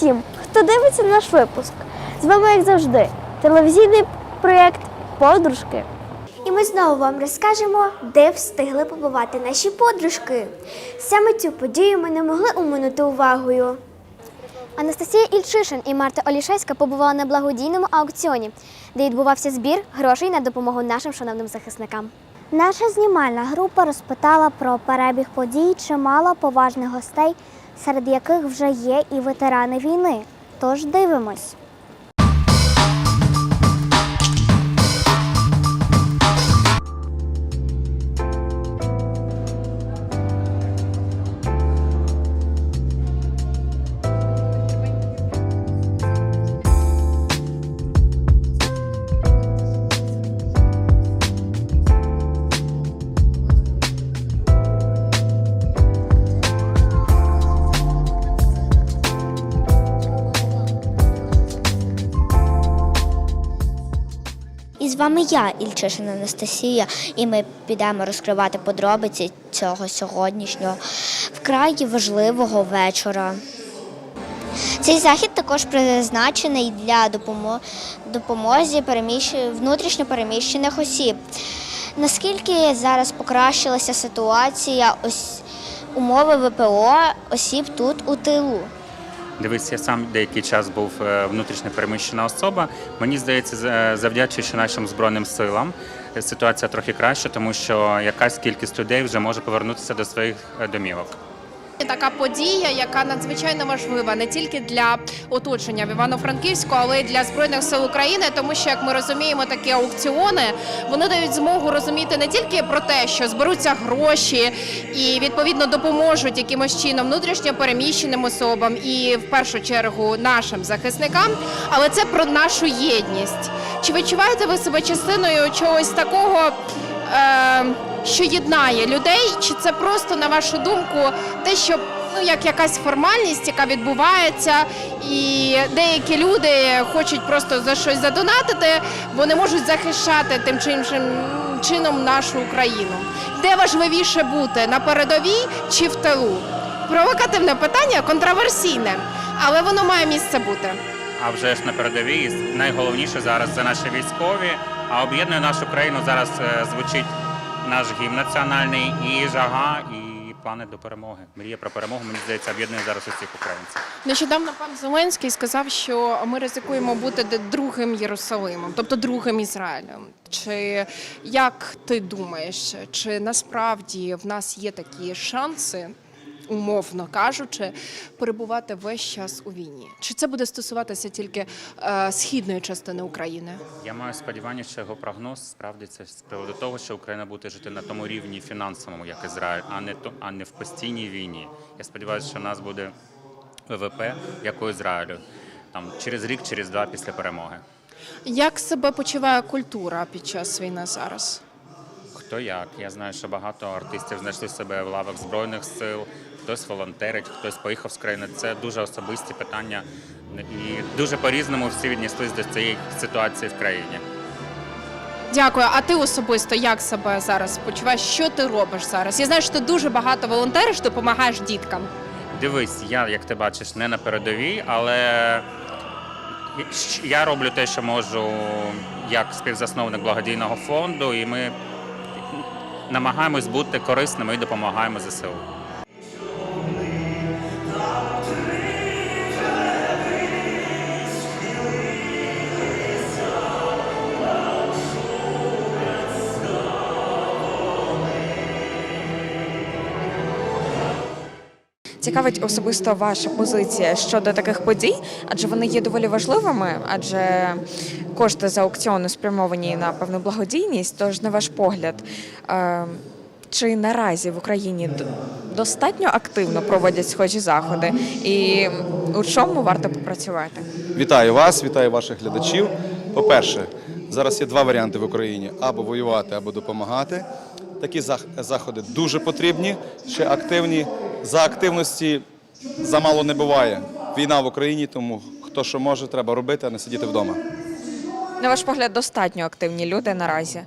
всім, хто дивиться наш випуск. З вами, як завжди, телевізійний проєкт Подружки. І ми знову вам розкажемо, де встигли побувати наші подружки. Саме цю подію ми не могли уминути увагою. Анастасія Ільчишин і Марта Олішевська побували на благодійному аукціоні, де відбувався збір грошей на допомогу нашим шановним захисникам. Наша знімальна група розпитала про перебіг подій чимало поважних гостей, серед яких вже є і ветерани війни. Тож дивимось. Вами я, Ільчишина Анастасія, і ми підемо розкривати подробиці цього сьогоднішнього вкрай важливого вечора. Цей захід також призначений для допомоги внутрішньо переміщених осіб. Наскільки зараз покращилася ситуація ось умови ВПО осіб тут у тилу? Дивись, я сам деякий час був е, внутрішньо переміщена особа. Мені здається, за- завдячуючи нашим збройним силам, е, ситуація трохи краща, тому що якась кількість людей вже може повернутися до своїх е, домівок. Така подія, яка надзвичайно важлива не тільки для оточення в Івано-Франківську, але й для збройних сил України, тому що як ми розуміємо, такі аукціони вони дають змогу розуміти не тільки про те, що зберуться гроші і відповідно допоможуть якимось чином внутрішньо переміщеним особам і в першу чергу нашим захисникам, але це про нашу єдність. Чи відчуваєте ви себе частиною чогось такого? е, що єднає людей, чи це просто на вашу думку те, що ну як якась формальність, яка відбувається, і деякі люди хочуть просто за щось задонатити, бо не можуть захищати тим чи іншим чином нашу Україну. Де важливіше бути на передовій чи в тилу? Провокативне питання, контроверсійне, але воно має місце бути. А вже ж на передовій найголовніше зараз це наші військові. А об'єднує нашу країну зараз е, звучить наш гімн національний і жага, і плани до перемоги. Мрія про перемогу, мені здається, об'єднує зараз усіх українців. Нещодавно пан Зеленський сказав, що ми ризикуємо бути другим Єрусалимом, тобто другим Ізраїлем. Чи як ти думаєш, чи насправді в нас є такі шанси? Умовно кажучи, перебувати весь час у війні. Чи це буде стосуватися тільки е, східної частини України? Я маю сподівання, що його прогноз справдиться з приводу того, що Україна буде жити на тому рівні фінансовому, як Ізраїль, а не то, а не в постійній війні. Я сподіваюся, що в нас буде ВВП, як у Ізраїлю, там через рік, через два після перемоги. Як себе почуває культура під час війни зараз? Хто як? Я знаю, що багато артистів знайшли себе в лавах збройних сил, хтось волонтерить, хтось поїхав з країни. Це дуже особисті питання, і дуже по-різному всі віднеслись до цієї ситуації в країні. Дякую. А ти особисто як себе зараз почуваєш? Що ти робиш зараз? Я знаю, що ти дуже багато волонтериш, допомагаєш діткам. Дивись, я, як ти бачиш, не на передовій, але я роблю те, що можу як співзасновник благодійного фонду, і ми намагаємось бути корисними і допомагаємо ЗСУ. Цікавить особисто ваша позиція щодо таких подій, адже вони є доволі важливими, адже кошти за аукціони спрямовані на певну благодійність. Тож, на ваш погляд, е, чи наразі в Україні достатньо активно проводять схожі заходи, і у чому варто попрацювати? Вітаю вас, вітаю ваших глядачів. По-перше, зараз є два варіанти в Україні: або воювати, або допомагати. Такі зах- заходи дуже потрібні, ще активні. За активності замало не буває. Війна в Україні, тому хто що може, треба робити, а не сидіти вдома. На ваш погляд, достатньо активні люди наразі. Е,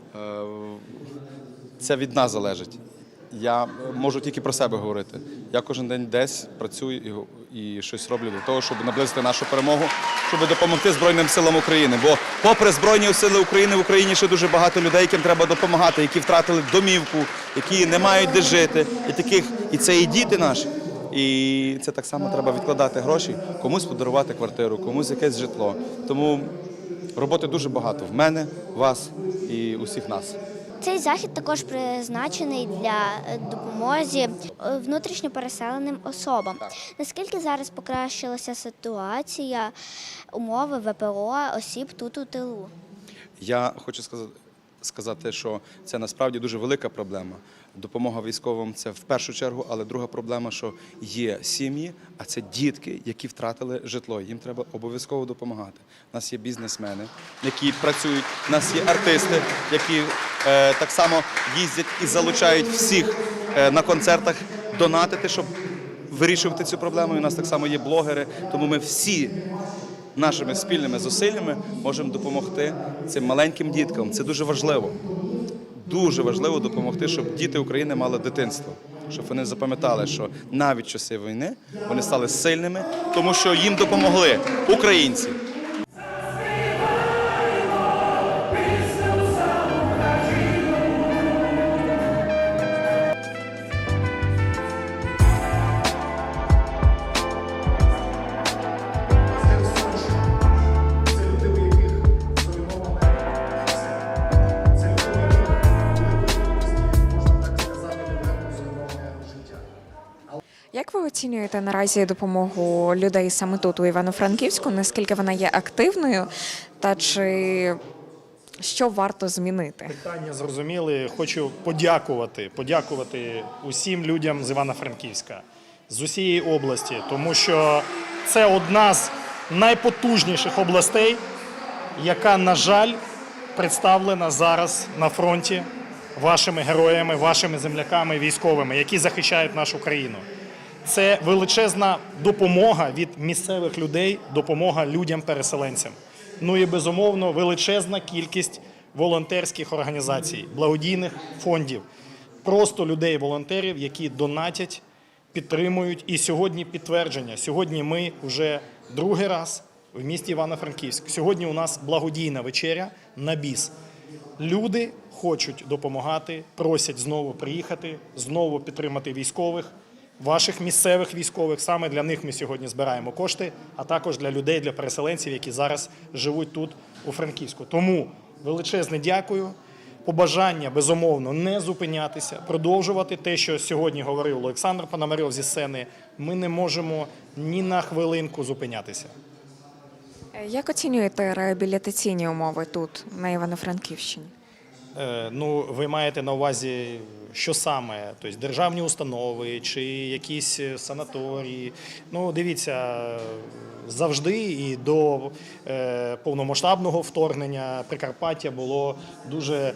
Це від нас залежить. Я можу тільки про себе говорити. Я кожен день десь працюю і, і щось роблю для того, щоб наблизити нашу перемогу, щоб допомогти Збройним силам України. Бо, попри Збройні сили України, в Україні ще дуже багато людей, яким треба допомагати, які втратили домівку, які не мають де жити, і таких, і це і діти наші. І це так само треба відкладати гроші, комусь подарувати квартиру, комусь якесь житло. Тому роботи дуже багато в мене, вас і усіх нас. Цей захід також призначений для е, допомоги е, внутрішньо переселеним особам. Наскільки зараз покращилася ситуація, умови ВПО осіб тут у тилу? Я хочу сказати, сказати, що це насправді дуже велика проблема. Допомога військовим це в першу чергу, але друга проблема, що є сім'ї, а це дітки, які втратили житло. Їм треба обов'язково допомагати. У нас є бізнесмени, які працюють, у нас є артисти, які так само їздять і залучають всіх е, на концертах донатити, щоб вирішувати цю проблему. У нас так само є блогери, тому ми всі нашими спільними зусиллями можемо допомогти цим маленьким діткам. Це дуже важливо. Дуже важливо допомогти, щоб діти України мали дитинство, щоб вони запам'ятали, що навіть часи війни вони стали сильними, тому що їм допомогли українці. Оцінюєте наразі допомогу людей саме тут, у Івано-Франківську? Наскільки вона є активною? Та чи що варто змінити? Питання зрозуміли. Хочу подякувати, подякувати усім людям з Івано-Франківська, з усієї області, тому що це одна з найпотужніших областей, яка, на жаль, представлена зараз на фронті вашими героями, вашими земляками, військовими, які захищають нашу країну. Це величезна допомога від місцевих людей, допомога людям-переселенцям. Ну і безумовно величезна кількість волонтерських організацій, благодійних фондів, просто людей-волонтерів, які донатять, підтримують. І сьогодні підтвердження. Сьогодні ми вже другий раз в місті Івано-Франківськ. Сьогодні у нас благодійна вечеря на біс. Люди хочуть допомагати, просять знову приїхати, знову підтримати військових, ваших місцевих військових. Саме для них ми сьогодні збираємо кошти, а також для людей, для переселенців, які зараз живуть тут у Франківську. Тому величезне дякую. Побажання безумовно не зупинятися, продовжувати те, що сьогодні говорив Олександр Пономарьов зі сцени. Ми не можемо ні на хвилинку зупинятися. Як оцінюєте реабілітаційні умови тут, на Івано-Франківщині? Е, Ну, ви маєте на увазі, що саме? Тобто державні установи чи якісь е, санаторії. Ну, дивіться, завжди і до е, повномасштабного вторгнення Прикарпаття було дуже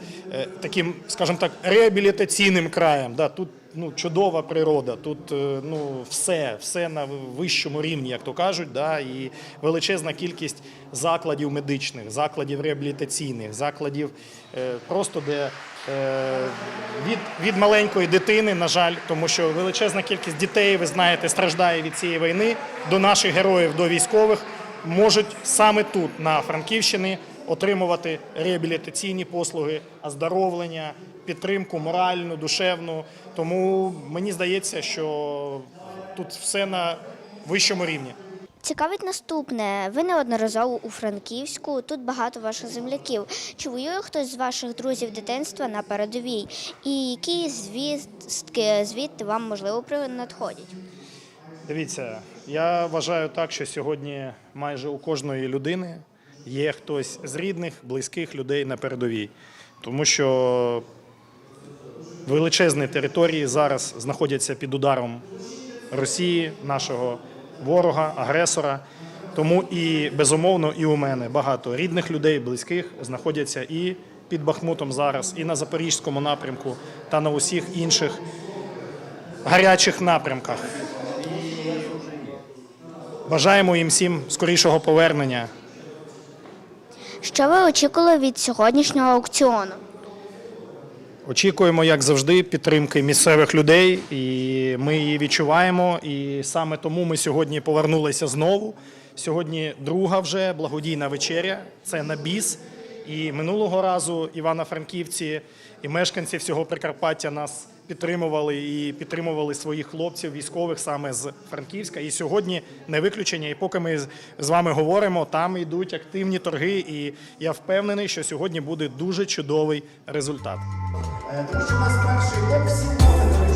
таким, скажімо так, реабілітаційним краєм. Да, тут ну, чудова природа, тут е, ну, все, все на вищому рівні, як то кажуть, да, і величезна кількість закладів медичних, закладів реабілітаційних, закладів е, просто де е, від, від маленької дитини, на жаль, тому що величезна кількість дітей, ви знаєте, страждає від цієї війни, до наших героїв, до військових, можуть саме тут, на Франківщині, отримувати реабілітаційні послуги, оздоровлення, підтримку моральну, душевну. Тому мені здається, що тут все на вищому рівні. Цікавить наступне. Ви неодноразово у Франківську. Тут багато ваших земляків. Чи воює хтось з ваших друзів дитинства на передовій? І які звістки звідти вам можливо надходять? Дивіться, я вважаю так, що сьогодні майже у кожної людини є хтось з рідних, близьких людей на передовій, тому що величезні території зараз знаходяться під ударом Росії, нашого ворога, агресора. Тому і безумовно, і у мене багато рідних людей, близьких знаходяться і під Бахмутом зараз, і на Запорізькому напрямку, та на усіх інших гарячих напрямках. Бажаємо їм всім скорішого повернення. Що ви очікували від сьогоднішнього аукціону? Очікуємо, як завжди, підтримки місцевих людей, і ми її відчуваємо. І саме тому ми сьогодні повернулися знову. Сьогодні друга вже благодійна вечеря. Це на біс. І минулого разу Івано-Франківці і мешканці всього Прикарпаття нас підтримували і підтримували своїх хлопців, військових саме з Франківська. І сьогодні не виключення. І поки ми з- вами говоримо, там йдуть активні торги. І я впевнений, що сьогодні буде дуже чудовий результат. Тому що у нас перший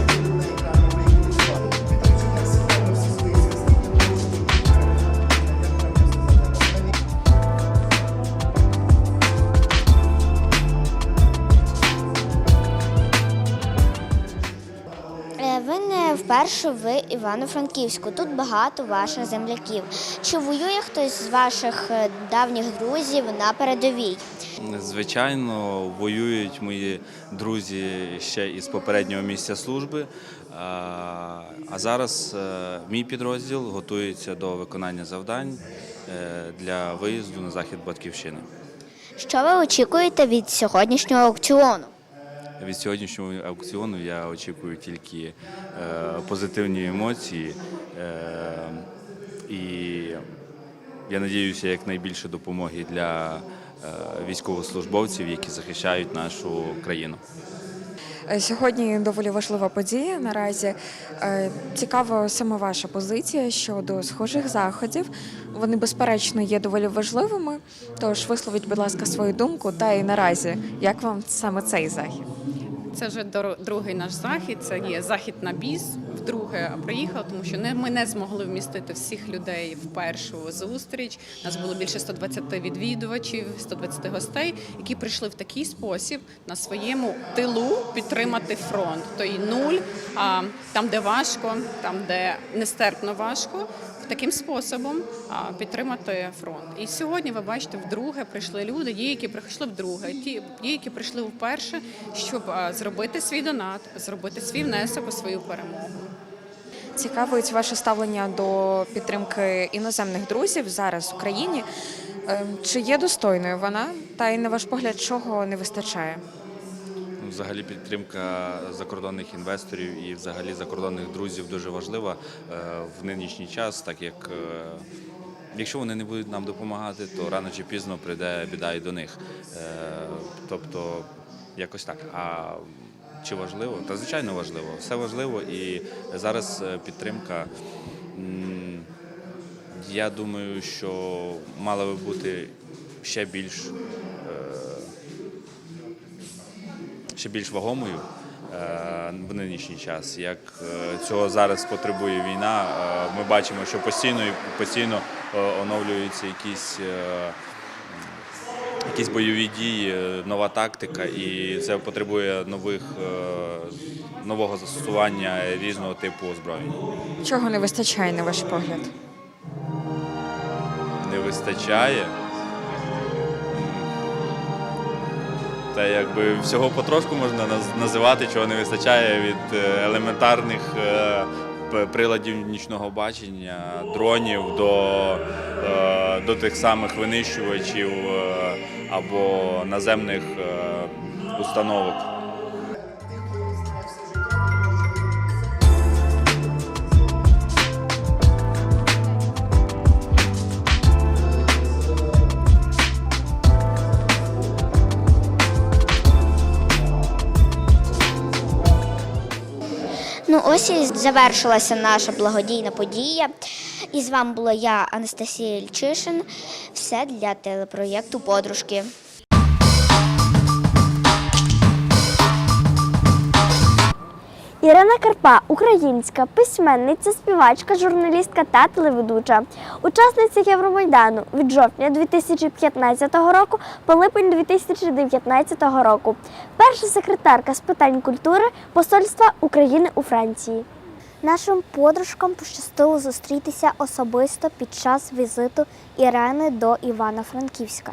не вперше в Івано-Франківську. Тут багато ваших земляків. Чи воює хтось з ваших е, давніх друзів на передовій? Звичайно, воюють мої друзі ще із попереднього місця служби. А а зараз е, мій підрозділ готується до виконання завдань е, для виїзду на захід Батьківщини. Що ви очікуєте від сьогоднішнього аукціону? Від сьогоднішнього аукціону я очікую тільки е, позитивні емоції. Е, і я надіюся якнайбільше допомоги для е, військовослужбовців, які захищають нашу країну. Сьогодні доволі важлива подія наразі. Цікава саме ваша позиція щодо схожих заходів. Вони, безперечно, є доволі важливими. Тож висловіть, будь ласка, свою думку. Та і наразі, як вам саме цей захід? Це вже другий наш захід. Це є захід на біс. Вдруге приїхав, тому що не ми не змогли вмістити всіх людей в першу зустріч. Нас було більше 120 відвідувачів, 120 гостей, які прийшли в такий спосіб на своєму тилу підтримати фронт. Той нуль, а там, де важко, там де нестерпно важко. Таким способом підтримати фронт. І сьогодні ви бачите, вдруге прийшли люди, є, які прийшли вдруге, ті, які прийшли вперше, щоб зробити свій донат, зробити свій внесок у свою перемогу. Цікавить ваше ставлення до підтримки іноземних друзів зараз в Україні. Е, Чи є достойною вона? Та й на ваш погляд, чого не вистачає? Взагалі підтримка закордонних інвесторів і взагалі закордонних друзів дуже важлива е, в нинішній час, так як е, якщо вони не будуть нам допомагати, то рано чи пізно прийде біда і до них. Е, Тобто якось так. А чи важливо? Та звичайно важливо. Все важливо і зараз підтримка. Я думаю, що мала би бути ще більш ще більш вагомою е, в нинішній час. Як е, цього зараз потребує війна, Е, ми бачимо, що постійно і постійно оновлюються якісь. Якісь бойові дії, нова тактика, і це потребує нових нового застосування різного типу озброєнь. Чого не вистачає, на ваш погляд? Не вистачає. Та якби всього потрошку можна називати, чого не вистачає від е, елементарних е, приладів нічного бачення, дронів до, е, до тих самих винищувачів або наземних установок. Ось і завершилася наша благодійна подія. І з вами була я, Анастасія Ільчишин. Все для телепроєкту Подружки. Ірина Карпа, українська письменниця, співачка, журналістка та телеведуча, учасниця Євромайдану від жовтня 2015 року по липень 2019 року. Перша секретарка з питань культури Посольства України у Франції. Нашим подружкам пощастило зустрітися особисто під час візиту Ірени до Івано-Франківська.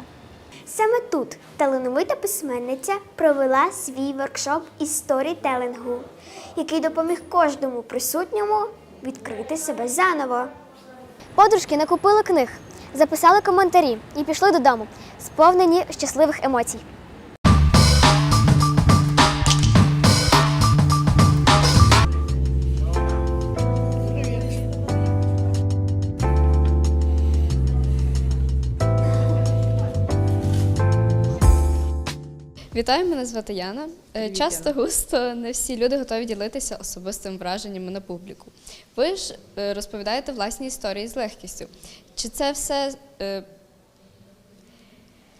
Саме тут талановита письменниця провела свій воркшоп із сторітелингу, який допоміг кожному присутньому відкрити себе заново. Подружки накупили книг, записали коментарі і пішли додому, сповнені щасливих емоцій. Вітаю, мене звати Яна. Привіт, Часто густо не всі люди готові ділитися особистими враженнями на публіку. Ви ж е, розповідаєте власні історії з легкістю. Чи це все е,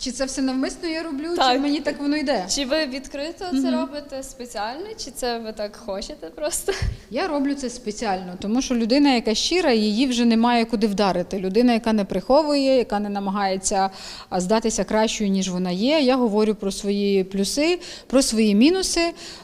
Чи це все навмисно я роблю, Так. чи мені так воно йде? чи ви відкрито це робите спеціально, чи це ви так хочете просто? Я роблю це спеціально, тому що людина, яка щира, її вже немає куди вдарити. Людина, яка не приховує, яка не намагається а, здатися кращою, ніж вона є. Я говорю про свої плюси, про свої мінуси,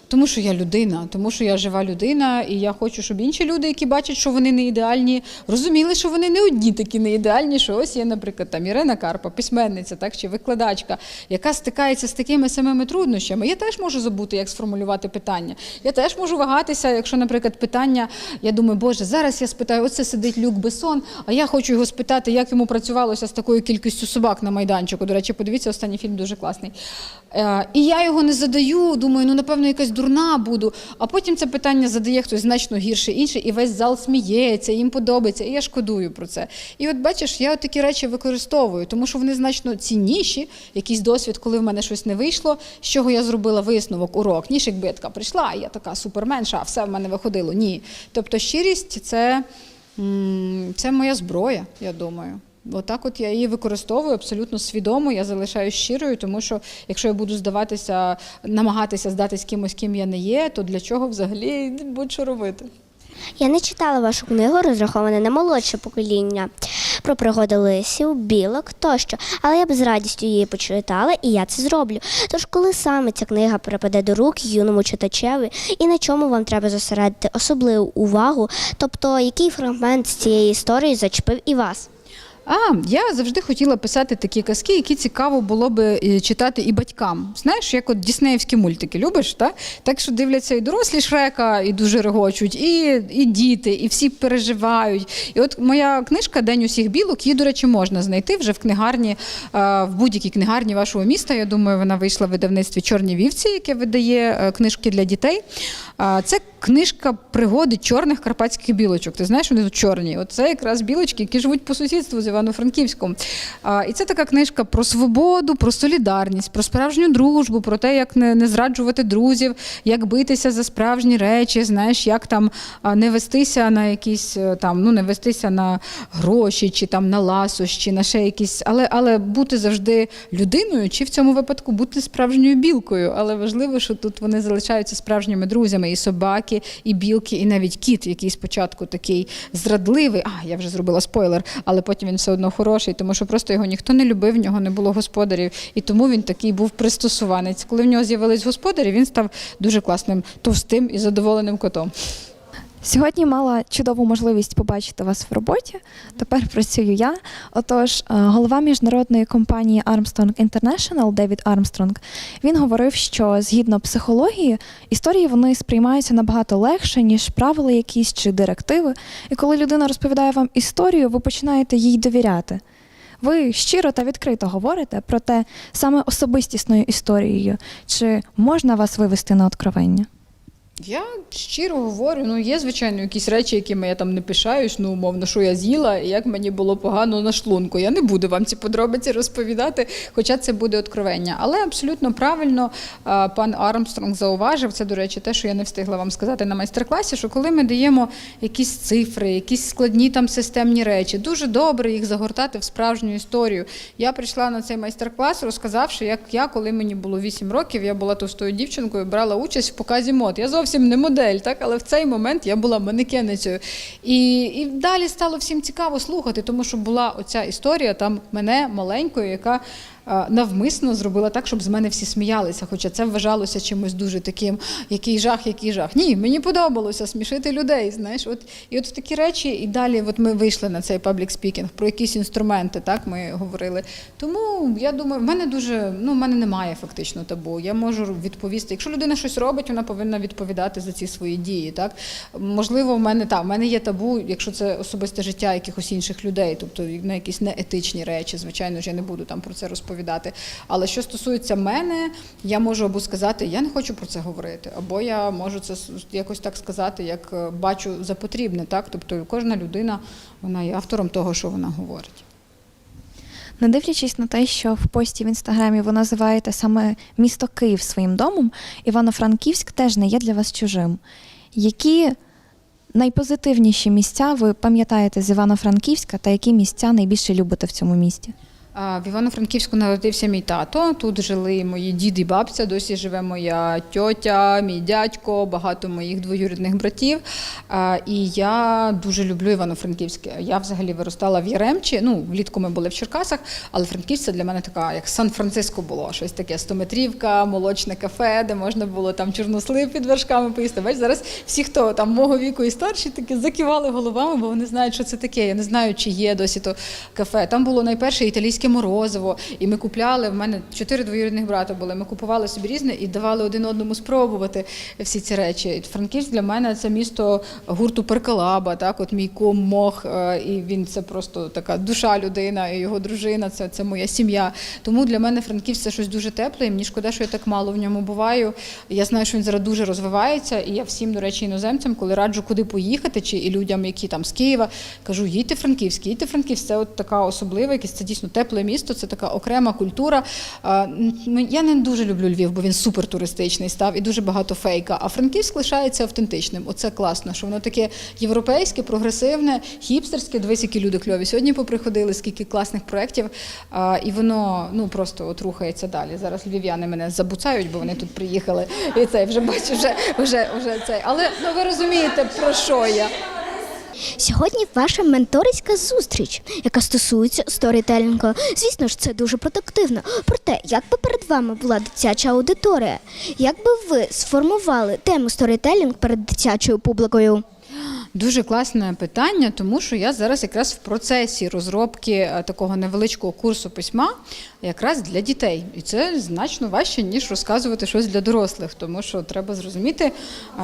тому що я людина, тому що я жива людина, і я хочу, щоб інші люди, які бачать, що вони не ідеальні, розуміли, що вони не одні такі не ідеальні, що ось є, наприклад, там Ірина Карпа, письменниця, так чи викладачка, яка стикається з такими самими труднощами. Я теж можу забути, як сформулювати питання. Я теж можу вагатися, якщо, наприклад, питання, я думаю, Боже, зараз я спитаю, оце сидить Люк Бесон, а я хочу його спитати, як йому працювалося з такою кількістю собак на майданчику. До речі, подивіться, останній фільм дуже класний. Е, і я його не задаю, думаю, ну напевно, якась дурна буду. А потім це питання задає хтось значно гірше інший, і весь зал сміється, їм подобається. І я шкодую про це. І от бачиш, я от такі речі використовую, тому що вони значно цінніші, якийсь досвід, коли в мене щось не вийшло, з чого я зробила висновок, урок. Ніж якби я прийшла, я така суперменша, а все в мене виходило. Ні. Тобто щирість це, це моя зброя, я думаю. Отак от я її використовую абсолютно свідомо. Я залишаюсь щирою, тому що якщо я буду здаватися, намагатися здатись кимось, ким я не є, то для чого взагалі будь-що робити? Я не читала вашу книгу, розрахована на молодше покоління про пригоди лисів, білок тощо, але я б з радістю її почитала, і я це зроблю. Тож, коли саме ця книга припаде до рук юному читачеві, і на чому вам треба зосередити особливу увагу, тобто який фрагмент з цієї історії зачепив і вас? А, я завжди хотіла писати такі казки, які цікаво було би е, читати і батькам. Знаєш, як от діснеївські мультики, любиш, так? Так що дивляться і дорослі Шрека, і дуже регочуть, і, і діти, і всі переживають. І от моя книжка День усіх білок, її, до речі, можна знайти вже в книгарні, е, в будь-якій книгарні вашого міста. Я думаю, вона вийшла в видавництві Чорні вівці, яке видає е, книжки для дітей. Це книжка пригоди чорних карпатських білочок. Ти знаєш, вони тут чорні. От це якраз білочки, які живуть по сусідству А, І це така книжка про свободу, про солідарність, про справжню дружбу, про те, як не, не зраджувати друзів, як битися за справжні речі, знаєш, як там не вестися на якісь е, там, ну не вестися на гроші чи там на ласощі, на ще якісь, але, але бути завжди людиною, чи в цьому випадку бути справжньою білкою. Але важливо, що тут вони залишаються справжніми друзями, і собаки, і білки, і навіть кіт, який спочатку такий зрадливий. А, я вже зробила спойлер, але потім він все одно хороший, тому що просто його ніхто не любив, в нього не було господарів, і тому він такий був пристосуванець. Коли в нього з'явились господарі, він став дуже класним, товстим і задоволеним котом. Сьогодні мала чудову можливість побачити вас в роботі. Тепер працюю я. Отож, е, голова міжнародної компанії Armstrong International Девід Армстронг він говорив, що згідно психології історії вони сприймаються набагато легше, ніж правила якісь чи директиви. І коли людина розповідає вам історію, ви починаєте їй довіряти. Ви щиро та відкрито говорите про те саме особистісною історією, чи можна вас вивести на откровення? Я щиро говорю, ну є, звичайно, якісь речі, якими я там не пишаюсь, ну, умовно, що я з'їла і як мені було погано на шлунку. Я не буду вам ці подробиці розповідати, хоча це буде откровення. Але абсолютно правильно пан Армстронг зауважив, це, до речі, те, що я не встигла вам сказати на майстер-класі, що коли ми даємо якісь цифри, якісь складні там системні речі, дуже добре їх загортати в справжню історію. Я прийшла на цей майстер-клас, розказавши, як я, коли мені було 8 років, я була товстою дівчинкою, брала участь в показі мод. Я зовсім не модель, так але в цей момент я була манекеницею. І, і далі стало всім цікаво слухати, тому що була оця історія там мене маленькою, яка навмисно зробила так, щоб з мене всі сміялися. Хоча це вважалося чимось дуже таким, який жах, який жах. Ні, мені подобалося смішити людей. Знаєш, от і от в такі речі, і далі, от ми вийшли на цей паблік спікінг про якісь інструменти, так ми говорили. Тому я думаю, в мене дуже ну в мене немає фактично табу. Я можу відповісти. Якщо людина щось робить, вона повинна відповідати за ці свої дії. Так можливо, в мене та в мене є табу, якщо це особисте життя якихось інших людей, тобто на якісь неетичні речі. Звичайно ж, я не буду там про це розповідати. Але що стосується мене, я можу або сказати, я не хочу про це говорити, або я можу це якось так сказати, як е, бачу за потрібне. Так, тобто кожна людина вона є автором того, що вона говорить. Не дивлячись на те, що в пості в інстаграмі ви називаєте саме місто Київ своїм домом, Івано-Франківськ теж не є для вас чужим. Які найпозитивніші місця ви пам'ятаєте з Івано-Франківська та які місця найбільше любите в цьому місті? В Івано-Франківську народився мій тато. Тут жили мої дід і бабця. Досі живе моя тьотя, мій дядько, багато моїх двоюрідних братів. І я дуже люблю Івано-Франківське. Я взагалі виростала в Яремчі. Ну, влітку ми були в Черкасах, але Франківськ це для мене така, як Сан-Франциско було. Щось таке стометрівка, молочне кафе, де можна було там чорнослив під вершками поїсти. Бач, зараз всі, хто там мого віку і старші, такі закивали головами, бо вони знають, що це таке. Я не знаю, чи є досі то кафе. Там було найперше італійське морозиво, і ми купляли. В мене чотири двоюрідних брата були. Ми купували собі різне і давали один одному спробувати всі ці речі. Франківськ для мене це місто гурту Перкалаба. Так, от мій кум Мох, е, і він це просто така душа людина, і його дружина, це, це моя сім'я. Тому для мене Франківськ це щось дуже тепле. І мені шкода, що я так мало в ньому буваю. Я знаю, що він зараз дуже розвивається, і я всім, до речі, іноземцям, коли раджу куди поїхати, чи і людям, які там з Києва, кажу, їдьте Франківськ, їдьте Франківськ. Це от така особлива, якесь це дійсно тепле місто, це така окрема культура. Я не дуже люблю Львів, бо він супер туристичний став і дуже багато фейка. А Франківськ лишається автентичним. Оце класно, що воно таке європейське, прогресивне, хіпстерське. Дивись, які люди кльові. Сьогодні поприходили, скільки класних проєктів, і воно ну просто от рухається далі. Зараз львів'яни мене забуцають, бо вони тут приїхали. І це вже бачу, вже вже вже цей. Але ну ви розумієте про що я. Сьогодні ваша менторська зустріч, яка стосується сторітелінгу. Звісно ж, це дуже продуктивно. Проте, як би перед вами була дитяча аудиторія, як би ви сформували тему сторітелінг перед дитячою публікою? Дуже класне питання, тому що я зараз якраз в процесі розробки е, такого невеличкого курсу письма, якраз для дітей. І це значно важче, ніж розказувати щось для дорослих, тому що треба зрозуміти,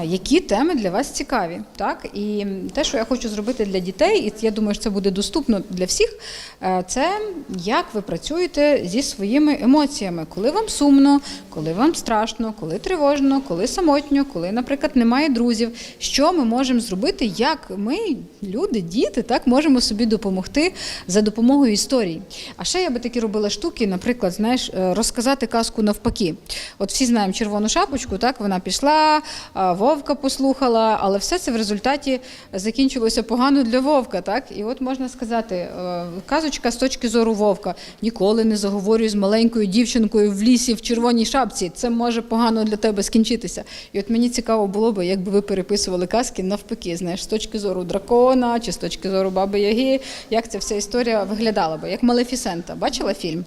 які теми для вас цікаві. Так? І те, що я хочу зробити для дітей, і я думаю, що це буде доступно для всіх, е, це як ви працюєте зі своїми емоціями, коли вам сумно, коли вам страшно, коли тривожно, коли самотньо, коли, наприклад, немає друзів. Що ми можемо зробити, як ми, люди, діти, так можемо собі допомогти за допомогою історій. А ще я би такі робила штуки, наприклад, знаєш, е, розказати казку навпаки. От всі знаємо червону шапочку, так вона пішла, вовка послухала, але все це в результаті закінчилося погано для вовка. Так, і от можна сказати, е, казочка з точки зору вовка ніколи не заговорюй з маленькою дівчинкою в лісі в червоній шапці. Це може погано для тебе скінчитися. І от мені цікаво було би, якби ви переписували казки навпаки, знаєш, точки зору дракона чи з точки зору баби Яги, як ця вся історія виглядала би, як Малефісента. Бачила фільм?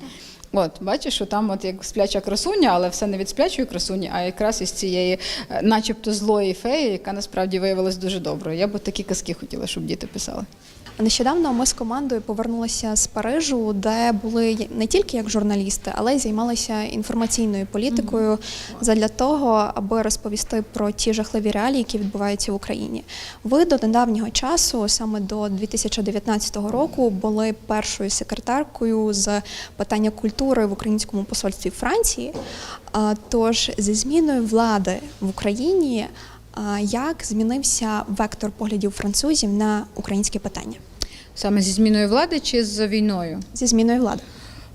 От, бачиш, що там от як спляча красуня, але все не від сплячої красуні, а якраз із цієї, е, начебто, злої феї, яка насправді виявилась дуже доброю. Я б такі казки хотіла, щоб діти писали. Нещодавно ми з командою повернулися з Парижу, де були не тільки як журналісти, але й займалися інформаційною політикою задля того, аби розповісти про ті жахливі реалії, які відбуваються в Україні. Ви до недавнього часу, саме до 2019 року, були першою секретаркою з питання культури в українському посольстві Франції. Тож зі зміною влади в Україні. Як змінився вектор поглядів французів на українське питання? Саме зі зміною влади чи з війною? Зі зміною влади.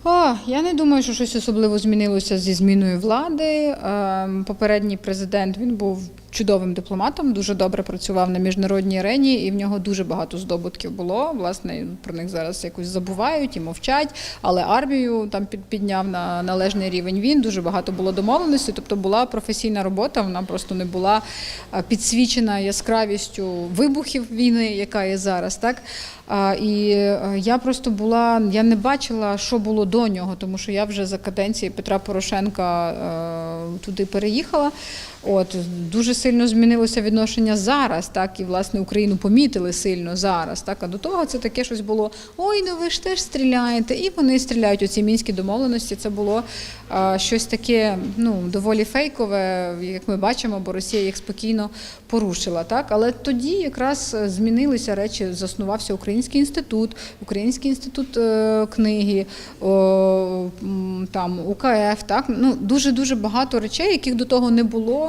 О, я не думаю, що щось особливо змінилося зі зміною влади. Ем, Попередній президент він був чудовим дипломатом, дуже добре працював на міжнародній арені, і в нього дуже багато здобутків було. Власне, про них зараз якось забувають і мовчать. Але армію там підняв на належний рівень. Він дуже багато було домовленостей. Тобто була професійна робота. Вона просто не була е, підсвічена яскравістю вибухів війни, яка є зараз. Так і е, я просто була, я не бачила, що було до нього, тому що я вже за каденції Петра Порошенка е, туди переїхала. От дуже сильно змінилося відношення зараз, так і власне Україну помітили сильно зараз. Так а до того це таке щось було. Ой, ну ви ж теж стріляєте, і вони стріляють. Оці мінські домовленості. Це було е, щось таке, ну доволі фейкове, як ми бачимо, бо Росія їх спокійно порушила. Так, але тоді якраз змінилися речі. Заснувався Український інститут, Український інститут е, книги, о, там УКФ. Так ну дуже дуже багато речей, яких до того не було.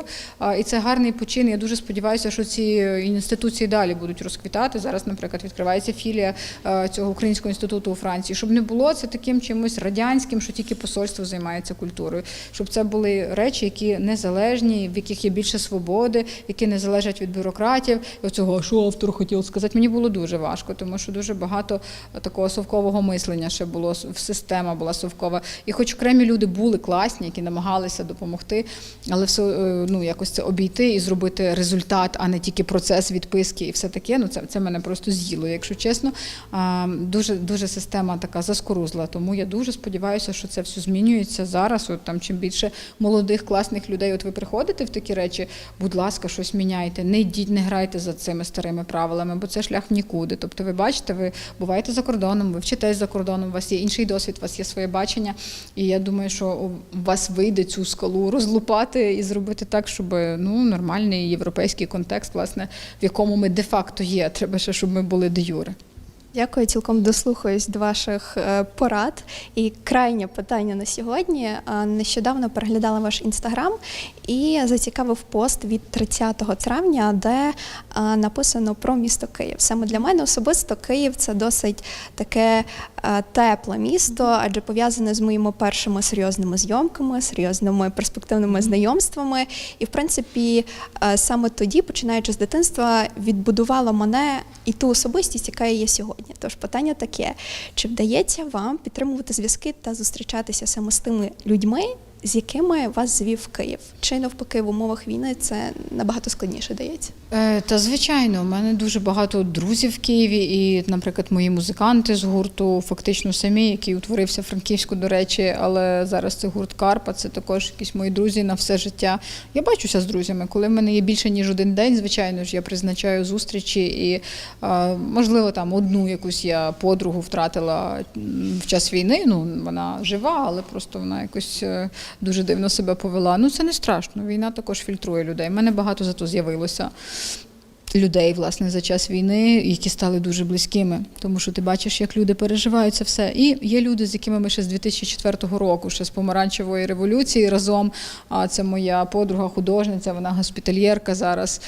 І це гарний почин. Я дуже сподіваюся, що ці інституції далі будуть розквітати. Зараз, наприклад, відкривається філія е, цього українського інституту у Франції, щоб не було це таким чимось радянським, що тільки посольство займається культурою, щоб це були речі, які незалежні, в яких є більше свободи, які не залежать від бюрократів. І оцього, що автор хотів сказати, мені було дуже важко, тому що дуже багато такого совкового мислення ще було, система була совкова. І хоч окремі люди були класні, які намагалися допомогти, але все е, ну якось це обійти і зробити результат, а не тільки процес відписки і все таке. Ну це, це мене просто з'їло, якщо чесно. А, дуже дуже система така заскорузла. Тому я дуже сподіваюся, що це все змінюється зараз. От там чим більше молодих класних людей, от ви приходите в такі речі, будь ласка, щось міняйте. Не йдіть, не грайте за цими старими правилами, бо це шлях в нікуди. Тобто, ви бачите, ви буваєте за кордоном, ви вчитесь за кордоном, у вас є інший досвід, у вас є своє бачення. І я думаю, що у вас вийде цю скалу розлупати і зробити так, щоб ну нормальний європейський контекст, власне, в якому ми де-факто є. Треба ще, щоб ми були де юре. Дякую, цілком дослухаюсь до ваших е, порад. І крайнє питання на сьогодні. Е, Нещодавно переглядала ваш інстаграм і зацікавив пост від 30 травня, де е, написано про місто Київ. Саме для мене особисто Київ це досить таке тепле місто, адже пов'язане з моїми першими серйозними зйомками, серйозними перспективними знайомствами. І в принципі, саме тоді, починаючи з дитинства, відбудувало мене і ту особистість, яка я є сьогодні. Тож питання таке: чи вдається вам підтримувати зв'язки та зустрічатися саме з тими людьми, з якими вас звів Київ? Чи навпаки в умовах війни це набагато складніше дається? Е, Та звичайно, у мене дуже багато друзів в Києві, і, наприклад, мої музиканти з гурту, фактично самі, який утворився в Франківську, до речі, але зараз це гурт Карпа, це також якісь мої друзі на все життя. Я бачуся з друзями. Коли в мене є більше ніж один день, звичайно ж, я призначаю зустрічі, і е, можливо там одну якусь я подругу втратила в час війни. Ну вона жива, але просто вона якось е, дуже дивно себе повела. Ну це не страшно. Війна також фільтрує людей. Мене багато зато з'явилося. Людей, власне, за час війни, які стали дуже близькими, тому що ти бачиш, як люди переживають це все. І є люди, з якими ми ще з 2004 року, ще з помаранчевої революції разом. А це моя подруга, художниця, вона госпітальєрка зараз.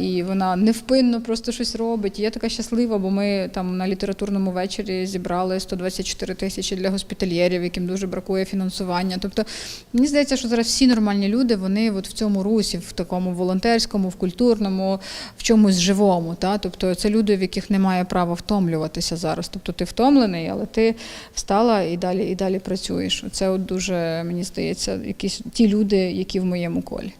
І вона невпинно просто щось робить. І я така щаслива, бо ми там на літературному вечорі зібрали 124 тисячі для госпітальєрів, яким дуже бракує фінансування. Тобто мені здається, що зараз всі нормальні люди, вони от в цьому русі, в такому волонтерському, в культурному, в чомусь живому. Та? Тобто це люди, в яких немає права втомлюватися зараз. Тобто ти втомлений, але ти встала і далі, і далі працюєш. Це от дуже, мені здається, якісь ті люди, які в моєму колі.